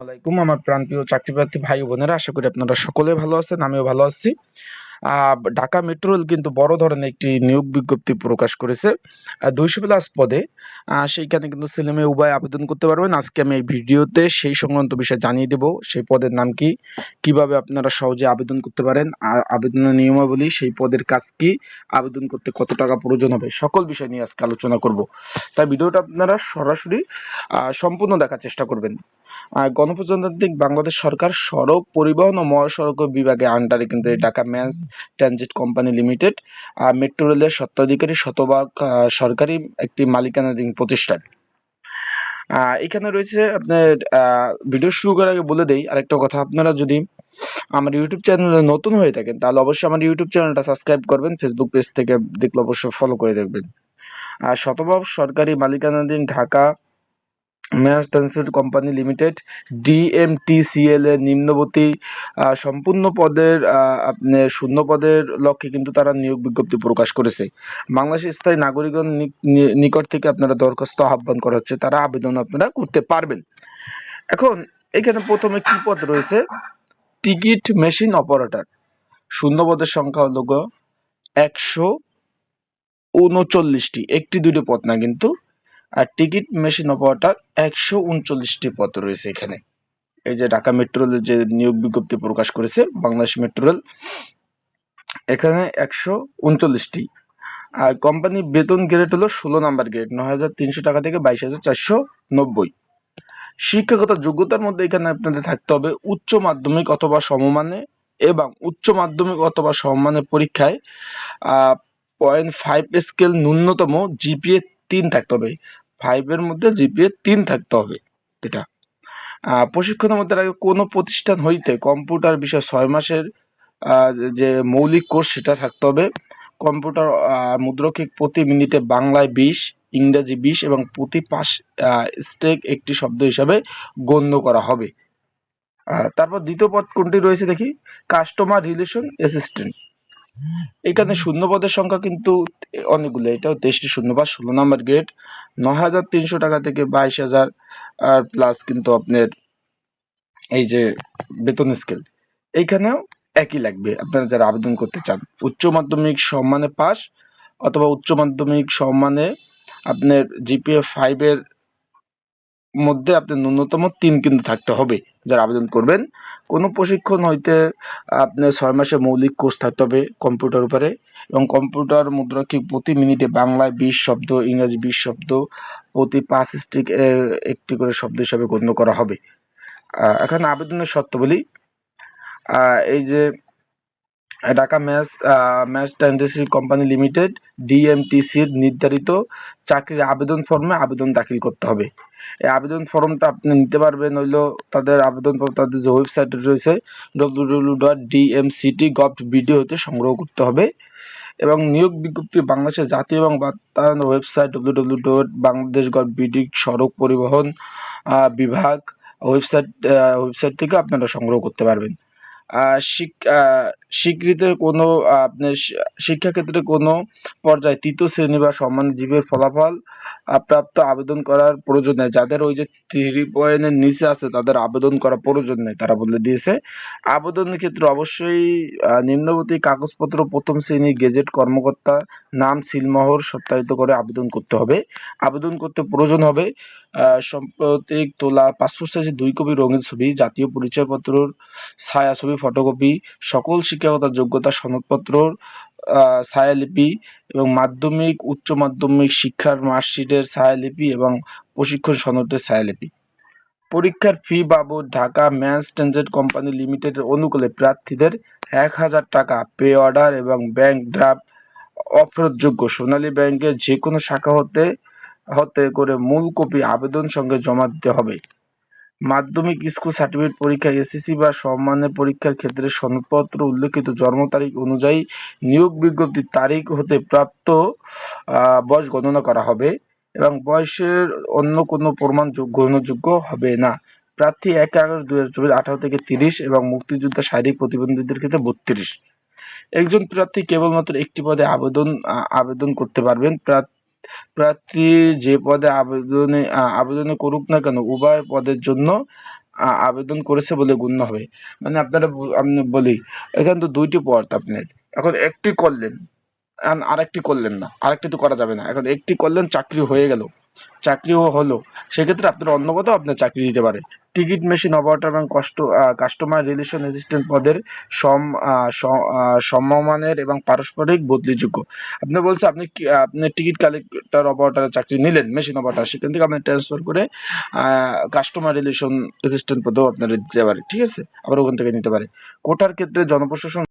আলাইকুম, আমার প্রাণপ্রিয় ভাই বোনেরা, আশা করি আপনারা সকলে ভালো আছেন, আমিও ভালো আছি। ঢাকা মেট্রো কিন্তু বড় ধরনের একটি নিয়োগ বিজ্ঞপ্তি প্রকাশ করেছে। দুইশো প্লাস পদে সেইখানে কিন্তু উভয় আবেদন করতে পারবেন। আজকে আমি এই ভিডিওতে সেই সংক্রান্ত জানিয়ে দেব, সেই পদের নাম কি, কীভাবে আপনারা সহজে আবেদন করতে পারেন আবেদনের নিয়মাবলী, সেই পদের কাজ কি, আবেদন করতে কত টাকা প্রয়োজন হবে, সকল বিষয় নিয়ে আজকে আলোচনা করব। তাই ভিডিওটা আপনারা সরাসরি সম্পূর্ণ দেখার চেষ্টা করবেন। গণপ্রজাতান্ত্রিক বাংলাদেশ সরকার সড়ক পরিবহন ও মহাসড়ক বিভাগে আন্ডারে কিন্তু এই Dhaka mass transit company limited metro রেলের স্বত্বাধিকারী শতভাগ সরকারি একটি মালিকানাধীন প্রতিষ্ঠান। এখানে রয়েছে আপনার ভিডিও শুরু করার আগে বলে দেই, আরেকটা কথা আপনারা যদি আমার ইউটিউব চ্যানেলে নতুন হয়ে থাকেন, তাহলে অবশ্যই আমার ইউটিউব চ্যানেলটা সাবস্ক্রাইব করবেন ফেসবুক পেজ থেকে দেখলে অবশ্যই ফলো করে দেখবেন। আর শতভাগ সরকারি মালিকানাধীন Dhaka mass transport company limited DMTCL এর নিম্নবর্তী সম্পূর্ণ পদের আহ, আপনার শূন্য পদের লক্ষ্যে কিন্তু তারা নিয়োগ বিজ্ঞপ্তি প্রকাশ করেছে। বাংলাদেশের স্থায়ী নাগরিকগণ নিকট থেকে আপনারা দরখাস্ত আহ্বান করা হচ্ছে তারা আবেদন আপনারা করতে পারবেন। এখন এখানে প্রথমে কি পদ রয়েছে? Ticket machine operator. শূন্য পদের সংখ্যা হলো একশো উনচল্লিশটি। একটি দুটি পদ না কিন্তু। আর টিকিট মেশিন অপারেটর একশো উনচল্লিশটি পদ রয়েছে এখানে। এই যে ঢাকা মেট্রো যে নিয়োগ বিজ্ঞপ্তি প্রকাশ করেছে, বাংলাদেশ মেট্রো রেল, এখানে একশো উনচল্লিশটি। আর কোম্পানি বেতন গ্রেড হলো ষোলো নাম্বার গ্রেড নয় হাজার তিনশো টাকা থেকে বাইশ হাজার চারশো নব্বই। শিক্ষাগত যোগ্যতার মধ্যে এখানে আপনাদের থাকতে হবে উচ্চ মাধ্যমিক অথবা সমমানে এবং উচ্চ মাধ্যমিক অথবা সমমানের পরীক্ষায় পয়েন্ট ফাইভ স্কেল ন্যূনতম জিপিএ তিন থাকতে হবে। ফাইভের মধ্যে জিপিএ তিন থাকতে হবে। এটা। প্রশিক্ষণের মধ্যে আগে কোনো প্রতিষ্ঠান হইতে কম্পিউটার বিষয়ে ছয় মাসের যে- মৌলিক কোর্স সেটা থাকতে হবে। কম্পিউটার মুদ্রকিক প্রতি মিনিটে বাংলায় বিশ, ইংরেজি বিশ এবং প্রতি পাঁচ স্টেক একটি শব্দ হিসাবে গণ্য করা হবে। তারপর দ্বিতীয় পদ কোনটি রয়েছে দেখি? কাস্টমার রিলেশন অ্যাসিস্ট্যান্ট এখানে শূন্য পদের সংখ্যা কিন্তু অনেকগুলো। এটাও তেইশটি শূন্য পাঁচ ষোলো নাম্বার গ্রেড নয় হাজার তিনশো টাকা থেকে বাইশ হাজার, আর প্লাস কিন্তু আপনার এই যে বেতন স্কেল এইখানেও একই লাগবে। আপনারা যারা আবেদন করতে চান, উচ্চ মাধ্যমিক সম্মানে পাস অথবা উচ্চ মাধ্যমিক সম্মানে আপনার জিপিএ ফাইভের মধ্যে আপনার ন্যূনতম তিন কিন্তু থাকতে হবে যারা আবেদন করবেন। কোনো প্রশিক্ষণ হইতে আপনার ছয় মাসের মৌলিক কোর্স থাকতে হবে কম্পিউটার উপরে এবং কম্পিউটার মুদ্রাক্ষিক প্রতি মিনিটে বাংলায় বিশ শব্দ, ইংরাজি বিশ শব্দ প্রতি পাঁচ স্টিক একটি করে শব্দ হিসাবে গণ্য করা হবে। এখন আবেদনের শর্তাবলী। এই যে Dhaka mass mass transit company limited, ডিএমটিসির নির্ধারিত চাকরির আবেদন ফর্মে আবেদন দাখিল করতে হবে। এই আবেদন ফর্মটা আপনি নিতে পারবেন হইল তাদের আবেদন ফর্ম তাদের যে ওয়েবসাইট রয়েছে W W dot DMCT gov BD হতে সংগ্রহ করতে হবে। এবং নিয়োগ বিজ্ঞপ্তি বাংলাদেশের জাতীয় এবং বাতায়ন website W W dot Bangladesh gov BD সড়ক পরিবহন বিভাগ ওয়েবসাইট ওয়েবসাইট থেকে আপনারা সংগ্রহ করতে পারবেন। আহ, কোনো আপনার শিক্ষাক্ষেত্রে কোনো পর্যায়ে তৃতীয় শ্রেণি বা সম্মানজীবীর ফলাফল প্রাপ্ত আবেদন করার প্রয়োজন নেই। যাদের ওই যে থ্রি পয়েন্টের নিচে আছে তাদের আবেদন করা প্রয়োজন নেই তারা বলে দিয়েছে। আবেদনের ক্ষেত্রে অবশ্যই নিম্নবর্তী কাগজপত্র প্রথম শ্রেণি গেজেট কর্মকর্তা নাম সিলমোহর সত্যায়িত করে আবেদন করতে হবে। আবেদন করতে প্রয়োজন হবে সাম্প্রতিক তোলা পাসপোর্ট সাইজের দুই কপি রঙিন ছবি জাতীয় পরিচয়পত্রর ছায়াছবি ফটোকপি সকল শিক্ষাগত যোগ্যতা সনদপত্র আহ, ছায়ালিপি এবং মাধ্যমিক, উচ্চ মাধ্যমিক শিক্ষার মার্কশিটের ছায়ালিপি এবং প্রশিক্ষণ সনদের ছায়ালিপি। পরীক্ষার ফি বাবদ ঢাকা ম্যাস ট্রানজিট কোম্পানি লিমিটেডের অনুকূলে প্রার্থীদের এক হাজার টাকা পে অর্ডার এবং ব্যাংক ড্রাফট অফেরতযোগ্য সোনালী ব্যাংকের যে কোনো শাখা হতে হতে করে মূল কপি আবেদন সঙ্গে জমা দিতে হবে। মাধ্যমিক স্কুল সার্টিফিকেট পরীক্ষা এসএসসি বা সম্মানের পরীক্ষার ক্ষেত্রে সনদপত্র উল্লেখিত জন্ম তারিখ অনুযায়ী নিয়োগ বিজ্ঞপ্তির তারিখ হতে প্রাপ্ত বয়স গণনা করা হবে এবং বয়সের অন্য কোনো প্রমাণ যোগ- গ্রহণযোগ্য হবে না। প্রার্থী এক আগস্ট দুই হাজার চব্বিশ আঠারো থেকে তিরিশ এবং মুক্তিযোদ্ধা শারীরিক প্রতিবন্ধীদের ক্ষেত্রে বত্রিশ। একজন প্রার্থী কেবলমাত্র একটি পদে আবেদন আবেদন করতে পারবেন। প্রার্থী যে পদে আবেদনে আবেদনে করুক না কেন, উভয় পদের জন্য আবেদন করেছে বলে গণ্য হবে। মানে আপনারা আমি বলি, এখানে তো দুইটি পদ আপনার। এখন একটি করলেন আর আরেকটি করলেন না, আরেকটি তো করা যাবে না। এখন একটি করলেন, চাকরি হয়ে গেল। চাকরিও হলো। সেক্ষেত্রে আপনার অন্য কোথাও আপনার চাকরি দিতে পারে। টিকিট মেশিন, অপারেটর এবং কষ্ট কাস্টমার রিলেশন অ্যাসিস্ট্যান্ট পদের সম সমমানের এবং পারস্পরিক বদলিযোগ্য। আপনি বলছে আপনি আপনি টিকিট কালেক্টর অপারেটরের চাকরি নিলেন মেশিন অপারেটর সেখান থেকে আপনি ট্রান্সফার করে কাস্টমার রিলেশন অ্যাসিস্ট্যান্ট পদেও আপনারা দিতে পারে ঠিক আছে? আবার ওখান থেকে নিতে পারে কোটার ক্ষেত্রে জনপ্রশাসন